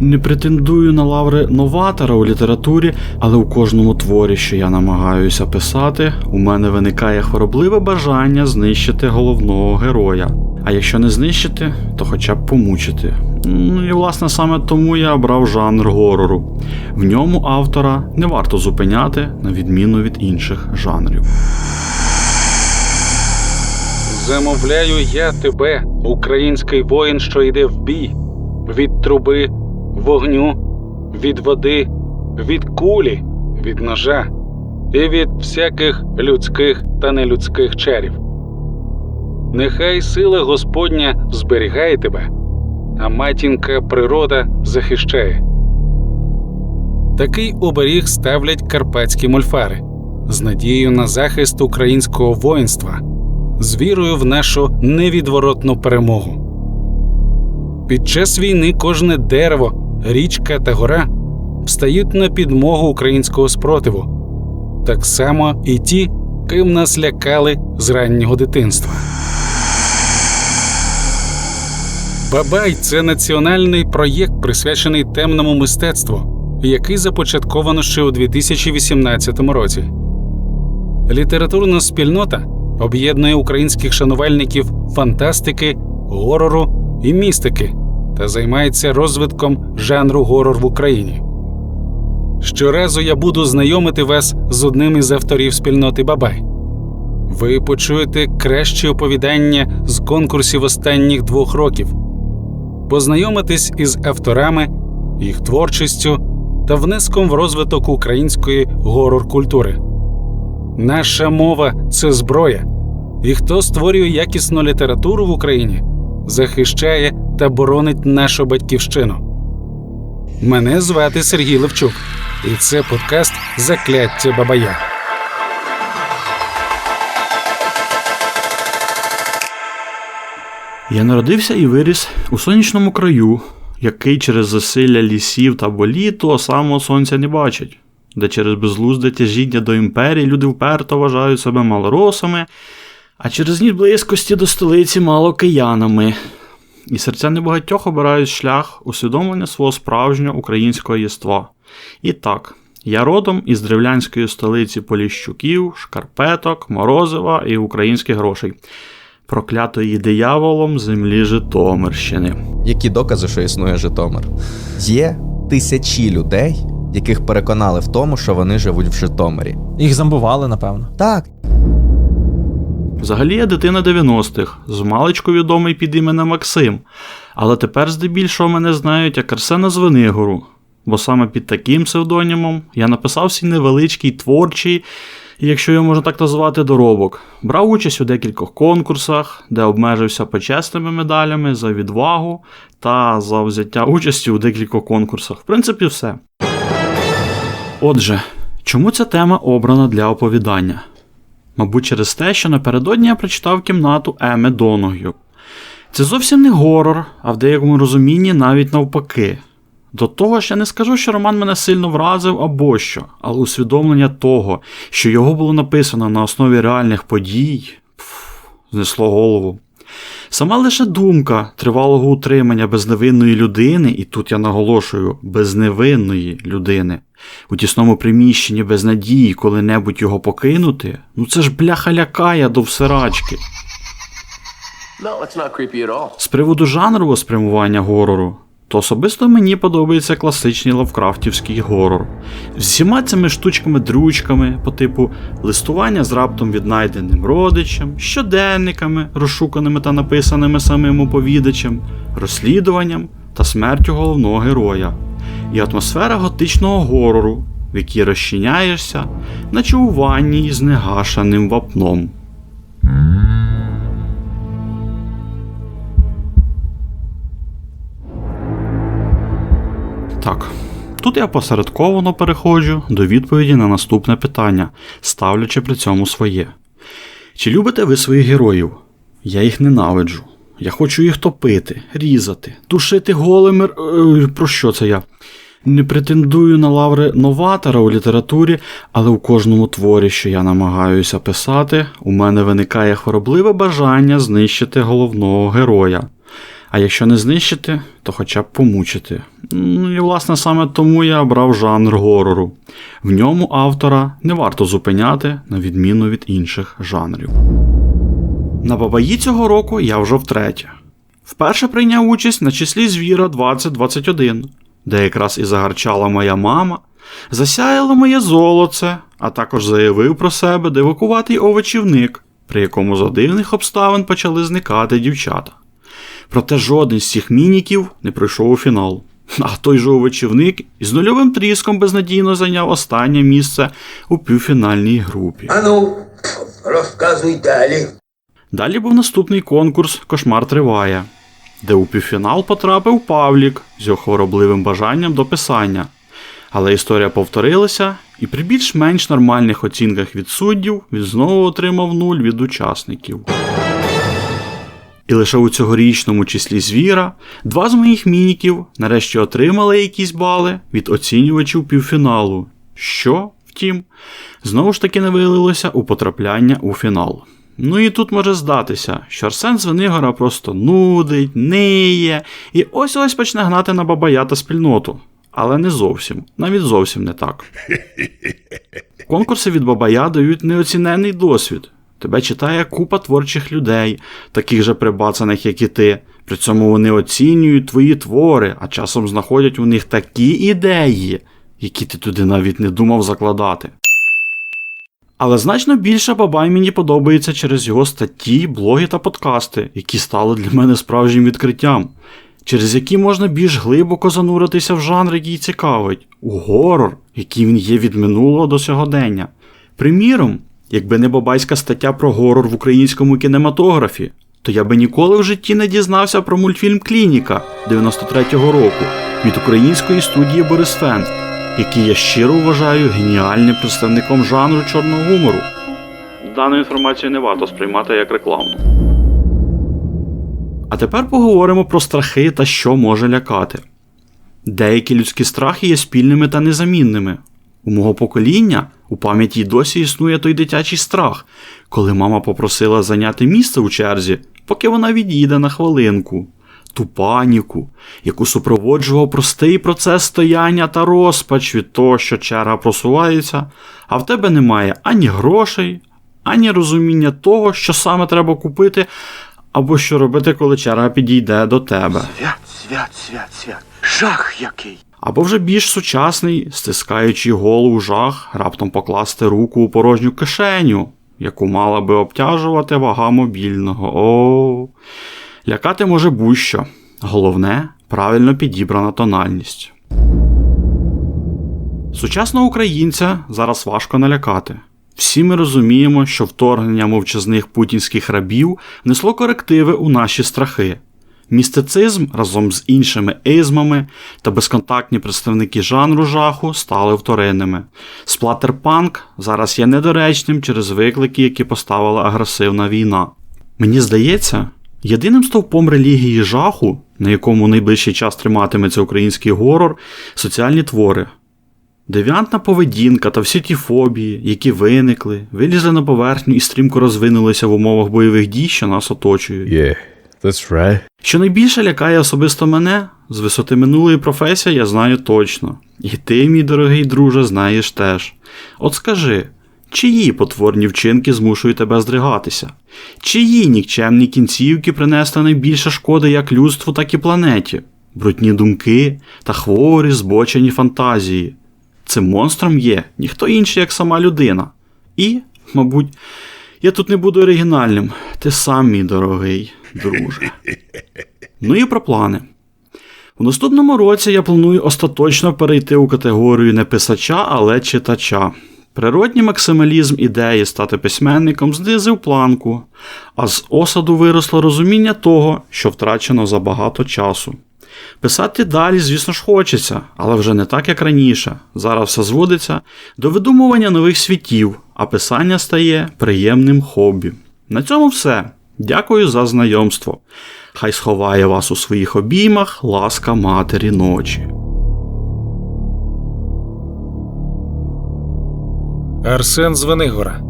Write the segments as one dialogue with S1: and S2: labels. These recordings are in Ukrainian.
S1: Не претендую на лаври новатора у літературі, але у кожному творі, що я намагаюся писати, у мене виникає хворобливе бажання знищити головного героя. А якщо не знищити, то хоча б помучити. Ну і власне саме тому я обрав жанр горору. В ньому автора не варто зупиняти, на відміну від інших жанрів.
S2: Замовляю я тебе, український воїн, що йде в бій, від труби, вогню, від води, від кулі, від ножа і від всяких людських та нелюдських чарів. Нехай сила Господня зберігає тебе, а матінка природа захищає. Такий оберіг ставлять карпатські мольфари з надією на захист українського воїнства з вірою в нашу невідворотну перемогу. Під час війни кожне дерево, річка та гора встають на підмогу українського спротиву, так само і ті, ким нас лякали з раннього дитинства. Бабай це національний проєкт, присвячений темному мистецтву, який започатковано ще у 2018 році. Літературна спільнота об'єднує українських шанувальників фантастики, горору і містики та займається розвитком жанру горор в Україні. Щоразу я буду знайомити вас з одним із авторів спільноти Бабай. Ви почуєте кращі оповідання з конкурсів останніх двох років, познайомитесь із авторами, їх творчістю та внеском в розвиток української горор культури. Наша мова це зброя, і хто створює якісну літературу в Україні, захищає та боронить нашу батьківщину. Мене звати Сергій Левчук, і це подкаст Закляття Бабая.
S1: Я народився і виріс у сонячному краю, який через засилля лісів та боліт того самого сонця не бачить, де через безглузде тяжіння до імперії люди вперто вважають себе малоросами, а через ніч близькості до столиці мало киянами. І серця небагатьох обирають шлях усвідомлення свого справжнього українського єства. І так, я родом із древлянської столиці Поліщуків, Шкарпеток, Морозива і українських грошей, проклятої дияволом землі Житомирщини.
S3: Які докази, що існує Житомир? Є тисячі людей, яких переконали в тому, що вони живуть в Житомирі.
S4: Їх зомбували, напевно.
S3: Так,
S1: Взагалі я дитина 90-х, з маличку відомий під іменем Максим, але тепер здебільшого мене знають як Арсена Звенигору, бо саме під таким псевдонімом я написав свій невеличкий творчий, якщо його можна так назвати, доробок. Брав участь у декількох конкурсах, де обмежився почесними медалями за відвагу та за взяття участі у декількох конкурсах. В принципі, все. Отже, чому ця тема обрана для оповідання? Мабуть, через те, що напередодні я прочитав кімнату Еми Доногю. Це зовсім не горор, а в деякому розумінні навіть навпаки. До того ж, я не скажу, що роман мене сильно вразив або що, але усвідомлення того, що його було написано на основі реальних подій, пф, знесло голову. Сама лише думка тривалого утримання безневинної людини, і тут я наголошую, безневинної людини, у тісному приміщенні без надії коли-небудь його покинути, ну це ж бляха лякає до всерачки. З приводу жанрового спрямування горору, то особисто мені подобається класичний лавкрафтівський горор. З всіма цими штучками-дрючками по типу листування з раптом віднайденим родичем, щоденниками, розшуканими та написаними самим оповідачем, розслідуванням та смертю головного героя, і атмосфера готичного горору, в якій розчиняєшся, наче у ванні з негашеним вапном. Так, тут я посередковано переходжу до відповіді на наступне питання, ставлячи при цьому своє. Чи любите ви своїх героїв? Я їх ненавиджу. Я хочу їх топити, різати, душити голими. е, Про що це я? Не претендую на лаври новатора у літературі, але у кожному творі, що я намагаюся писати, у мене виникає хворобливе бажання знищити головного героя. А якщо не знищити, то хоча б помучити. Ну і власне саме тому я обрав жанр горору. В ньому автора не варто зупиняти, на відміну від інших жанрів. На Бабаї цього року я вже втретє. Вперше прийняв участь на числі звіра 2021, де якраз і загарчала моя мама, засяяло моє золоце, а також заявив про себе дивакуватий овочівник, при якому за дивних обставин почали зникати дівчата. Проте жоден з цих мініків не пройшов у фінал. А той же овочівник із нульовим тріском безнадійно зайняв останнє місце у півфінальній групі.
S5: А ну, розказуй далі.
S1: Далі був наступний конкурс Кошмар триває, де у півфінал потрапив Павлік з його хворобливим бажанням до писання. Але історія повторилася, і при більш-менш нормальних оцінках від суддів він знову отримав нуль від учасників. І лише у цьогорічному числі звіра два з моїх мініків нарешті отримали якісь бали від оцінювачів півфіналу, що, втім, знову ж таки не вилилося у потрапляння у фінал. Ну і тут може здатися, що Арсен Звенигора просто нудить, ниє, і ось ось почне гнати на бабаята спільноту. Але не зовсім, навіть зовсім не так. Конкурси від Бабая дають неоцінений досвід. Тебе читає купа творчих людей, таких же прибацаних, як і ти. При цьому вони оцінюють твої твори, а часом знаходять у них такі ідеї, які ти туди навіть не думав закладати. Але значно більше Бабай мені подобається через його статті, блоги та подкасти, які стали для мене справжнім відкриттям, через які можна більш глибоко зануритися в жанр, який цікавить, у горор, який він є від минулого до сьогодення. Приміром, якби не бабайська стаття про горор в українському кінематографі, то я би ніколи в житті не дізнався про мультфільм Клініка 93-го року від української студії Борис Фен, який я щиро вважаю геніальним представником жанру чорного гумору. Дану інформацію не варто сприймати як рекламну. А тепер поговоримо про страхи та що може лякати. Деякі людські страхи є спільними та незамінними. У мого покоління у пам'яті досі існує той дитячий страх, коли мама попросила зайняти місце у черзі, поки вона відійде на хвилинку. Ту паніку, яку супроводжував простий процес стояння та розпач від того, що черга просувається, а в тебе немає ані грошей, ані розуміння того, що саме треба купити, або що робити, коли черга підійде до тебе.
S5: Свят, свят, свят, свят. Жах який.
S1: Або вже більш сучасний, стискаючи голову жах, раптом покласти руку у порожню кишеню, яку мала би обтяжувати вага мобільного. О, лякати може будь-що. Головне правильно підібрана тональність. Сучасного українця зараз важко налякати. Всі ми розуміємо, що вторгнення мовчазних путінських рабів внесло корективи у наші страхи. Містицизм разом з іншими ізмами та безконтактні представники жанру жаху стали вторинними. Сплатерпанк зараз є недоречним через виклики, які поставила агресивна війна. Мені здається, єдиним стовпом релігії жаху, на якому найближчий час триматиметься український горор, соціальні твори. Девіантна поведінка та всі ті фобії, які виникли, вилізли на поверхню і стрімко розвинулися в умовах бойових дій, що нас оточують.
S2: Yeah, that's right.
S1: Що найбільше лякає особисто мене, з висоти минулої професії я знаю точно. І ти, мій дорогий друже, знаєш теж. От скажи, чиї потворні вчинки змушують тебе здригатися? Чиї нікчемні кінцівки принесли найбільше шкоди як людству, так і планеті? Брудні думки та хворі збочені фантазії. Цим монстром є ніхто інший, як сама людина. І, мабуть, я тут не буду оригінальним. Ти сам, мій дорогий друже. Ну і про плани. У наступному році я планую остаточно перейти у категорію не писача, але читача. Природній максималізм ідеї стати письменником знизив планку, а з осаду виросло розуміння того, що втрачено забагато часу. Писати далі, звісно ж, хочеться, але вже не так, як раніше. Зараз все зводиться до видумування нових світів, а писання стає приємним хобі. На цьому все. Дякую за знайомство. Хай сховає вас у своїх обіймах ласка матері ночі.
S6: Арсен Звенигора.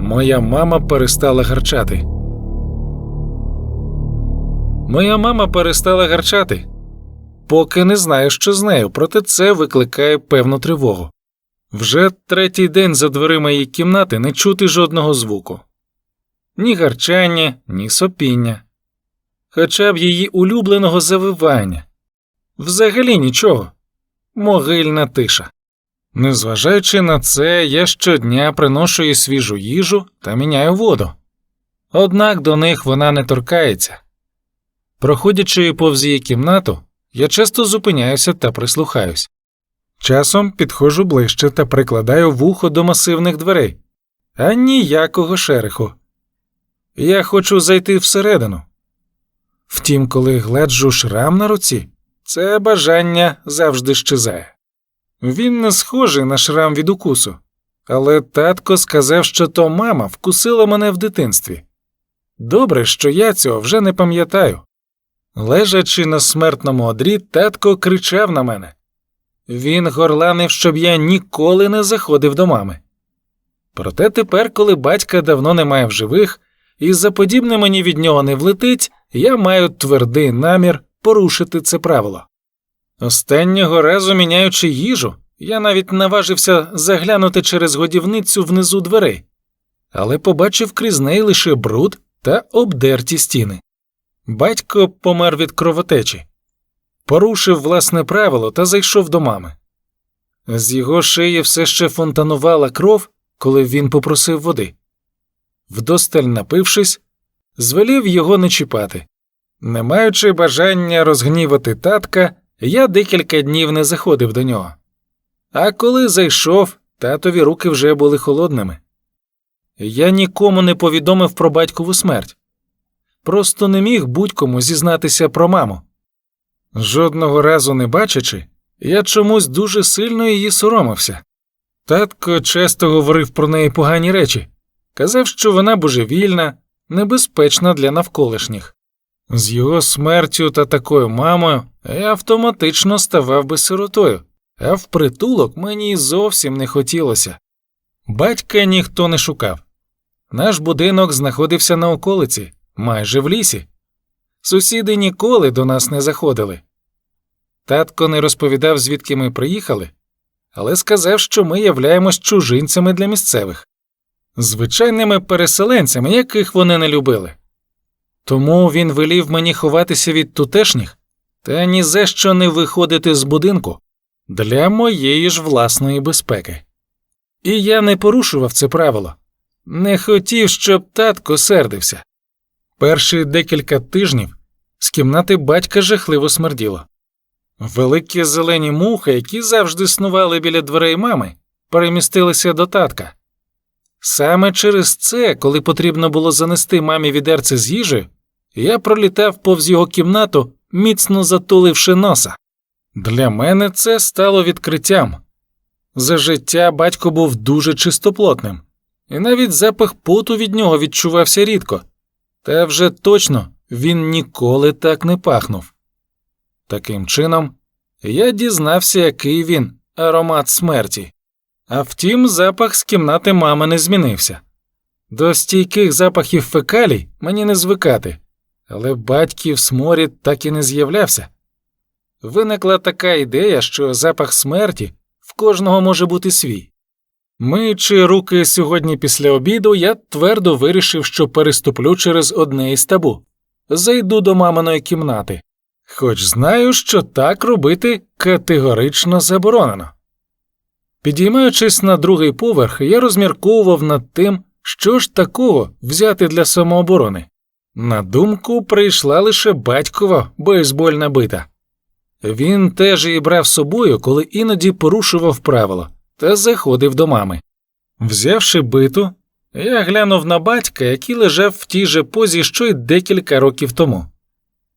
S6: Моя мама перестала гарчати.
S2: Моя мама перестала гарчати. Поки не знаю, що з нею, проте це викликає певну тривогу. Вже третій день за дверима її кімнати не чути жодного звуку ні гарчання, ні сопіння, хоча б її улюбленого завивання. Взагалі нічого. Могильна тиша. Незважаючи на це, я щодня приношу їй свіжу їжу та міняю воду. Однак до них вона не торкається. Проходячи повз її кімнату, я часто зупиняюся та прислухаюсь. Часом підходжу ближче та прикладаю вухо до масивних дверей, а ніякого шереху. Я хочу зайти всередину. Втім, коли гладжу шрам на руці, це бажання завжди щезає. Він не схожий на шрам від укусу, але татко сказав, що то мама вкусила мене в дитинстві. Добре, що я цього вже не пам'ятаю. Лежачи на смертному одрі, татко кричав на мене. Він горланив, щоб я ніколи не заходив до мами. Проте тепер, коли батька давно немає в живих, і за подібне мені від нього не влетить, я маю твердий намір порушити це правило. Останнього разу міняючи їжу, я навіть наважився заглянути через годівницю внизу дверей, але побачив крізь неї лише бруд та обдерті стіни. Батько помер від кровотечі, порушив власне правило та зайшов до мами. З його шиї все ще фонтанувала кров, коли він попросив води. Вдосталь напившись, звелів його не чіпати. Не маючи бажання розгнівати татка, я декілька днів не заходив до нього. А коли зайшов, татові руки вже були холодними. Я нікому не повідомив про батькову смерть. Просто не міг будь-кому зізнатися про маму. Жодного разу не бачачи, я чомусь дуже сильно її соромився. Татко часто говорив про неї погані речі, казав, що вона божевільна, небезпечна для навколишніх. З його смертю та такою мамою я автоматично ставав би сиротою, а в притулок мені зовсім не хотілося. Батька ніхто не шукав. Наш будинок знаходився на околиці, майже в лісі. Сусіди ніколи до нас не заходили. Татко не розповідав, звідки ми приїхали, але сказав, що ми являємось чужинцями для місцевих, звичайними переселенцями, яких вони не любили. Тому він велів мені ховатися від тутешніх та ні за що не виходити з будинку для моєї ж власної безпеки. І я не порушував це правило, не хотів, щоб татко сердився. Перші декілька тижнів з кімнати батька жахливо смерділо. Великі зелені мухи, які завжди снували біля дверей мами, перемістилися до татка. Саме через це, коли потрібно було занести мамі відерце з їжею, я пролітав повз його кімнату, міцно затуливши носа. Для мене це стало відкриттям. За життя батько був дуже чистоплотним, і навіть запах поту від нього відчувався рідко, та вже точно він ніколи так не пахнув. Таким чином, я дізнався, який він аромат смерті. А втім, запах з кімнати мами не змінився. До стійких запахів фекалій мені не звикати, але батьків сморід так і не з'являвся. Виникла така ідея, що запах смерті в кожного може бути свій. Миючи руки сьогодні після обіду, я твердо вирішив, що переступлю через одне із табу, зайду до маминої кімнати, хоч знаю, що так робити категорично заборонено. Підіймаючись на другий поверх, я розмірковував над тим, що ж такого взяти для самооборони. На думку прийшла лише батькова бейсбольна бита. Він теж її брав собою, коли іноді порушував правила та заходив до мами. Взявши биту, я глянув на батька, який лежав в тій же позі, що й декілька років тому.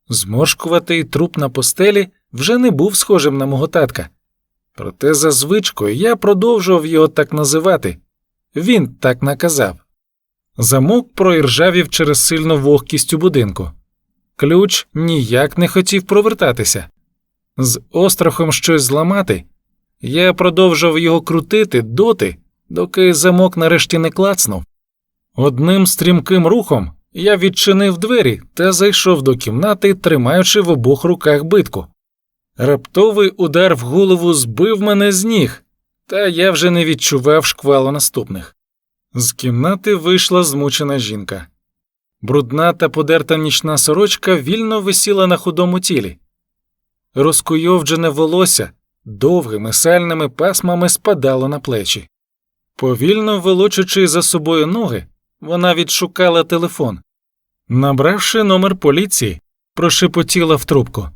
S2: Зморшкуватий труп на постелі вже не був схожим на мого татка. Проте за звичкою я продовжував його так називати він так наказав. Замок проіржавів через сильну вогкість у будинку. Ключ ніяк не хотів провертатися. З острахом щось зламати, я продовжував його крутити доти, доки замок нарешті не клацнув. Одним стрімким рухом Я відчинив двері та зайшов до кімнати, тримаючи в обох руках битку. Раптовий удар в голову збив мене з ніг, та я вже не відчував шквалу наступних. З кімнати вийшла змучена жінка. Брудна та подерта нічна сорочка вільно висіла на худому тілі. Розкуйовджене волосся довгими сальними пасмами спадало на плечі. Повільно волочучи за собою ноги, вона відшукала телефон. Набравши номер поліції, прошепотіла в трубку.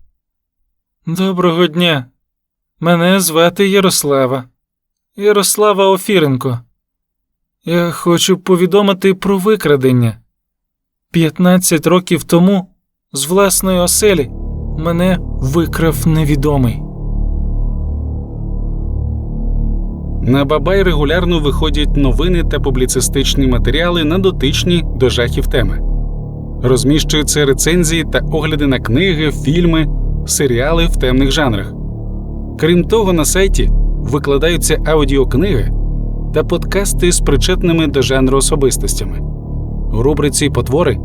S2: Доброго дня. Мене звати Ярослава. Ярослава Офіренко. Я хочу повідомити про викрадення. 15 років тому з власної оселі мене викрав невідомий.
S6: На Бабай регулярно виходять новини та публіцистичні матеріали на дотичні до жахів теми. Розміщуються рецензії та огляди на книги, фільми, серіали в темних жанрах. Крім того, на сайті викладаються аудіокниги та подкасти з причетними до жанру особистостями. У рубриці Потвори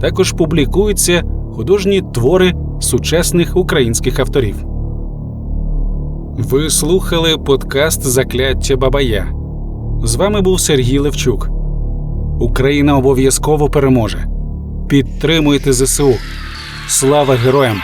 S6: також публікуються художні твори сучасних українських авторів. Ви слухали подкаст Закляття Бабая. З вами був Сергій Левчук. Україна обов'язково переможе. Підтримуйте ЗСУ. Слава героям!